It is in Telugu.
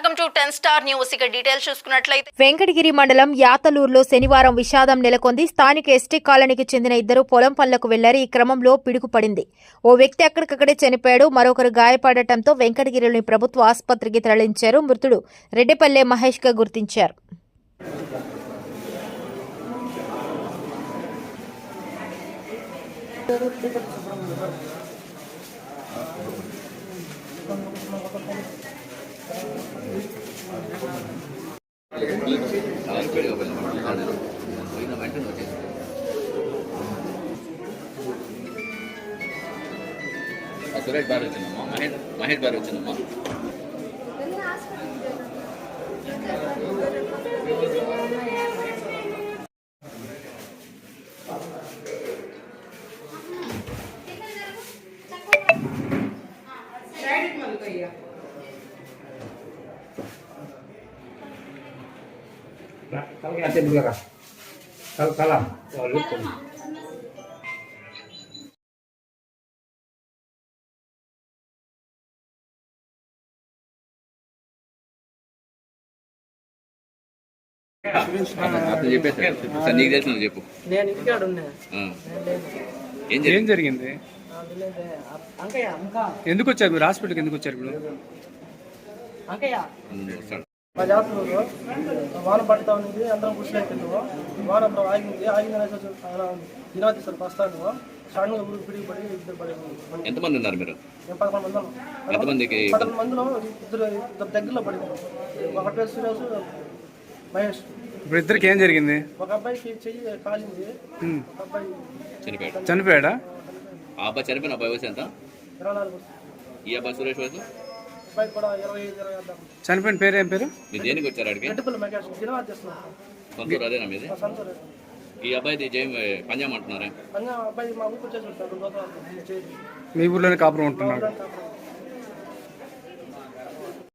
Welcome to ten star news. ఇక డీటెయిల్స్ చూసుకున్నట్లయితే వెంకటగిరి మండలం యాతలూరులో శనివారం విషాదం నెలకొంది. స్థానిక ఎస్టీ కాలనీకి చెందిన ఇద్దరు పొలం పనులకు వెళ్ళారు. ఈ క్రమంలో పిడుగుపడింది. ఓ వ్యక్తి అక్కడికక్కడే చనిపోయాడు. మరొకరు గాయపడటంతో వెంకటగిరిలోని ప్రభుత్వ ఆసుపత్రికి తరలించారు. మృతుడు రెడ్డిపల్లె మహేష్గా గుర్తించారు. సురేష్ బార్ వచ్చిందమ్మా మహేష్ మహేష్ బార్ వచ్చిందమ్మా Kalau నీకు తెలిసిన చెప్పు. ఏం ఏం జరిగింది? ఎందుకు వచ్చారు? మీరు హాస్పిటల్కి ఎందుకు వచ్చారు ఇప్పుడు. మా పడతా ఉంది అందరం కూర్చున్నాము వాన అప్పుడు ఆగింది ఆగింది అనేసి ఆయన దినా తీసారు బస్తాను సడన్గా ఊరికి పిడిగి పడి ఇద్దరు పడి ఎంతమంది ఉన్నారు మీరు? మేము పదకొండు మంది ఉన్నాం. ఎంతమందికి? పదకొండు మందిలో ఇద్దరు ఇద్దరు దగ్గరలో పడింది ఒక పేరు సురేష్ మహేష్. ఇప్పుడు ఇద్దరికి ఏం జరిగింది? ఒక అబ్బాయికి చెయ్యి కాలింది. ఒక అబ్బాయి చనిపోయాడు. చనిపోయాడా? ఆ అబ్బాయి చనిపోయిన అబ్బాయి వయసు ఎంత? ఇరవై నాలుగు ఈ అబ్బాయి సురేష్ వయసు? చనిపోయిన పేరు ఏం పేరు? మీరు దేనికి వచ్చారు అడిగి అదేనా మీది? ఈ అబ్బాయిది జైమ్ పంజాబ్ అంటున్నారా? మా ఊర్లోనే కాపురం ఉంటున్నాడు. కాపురం.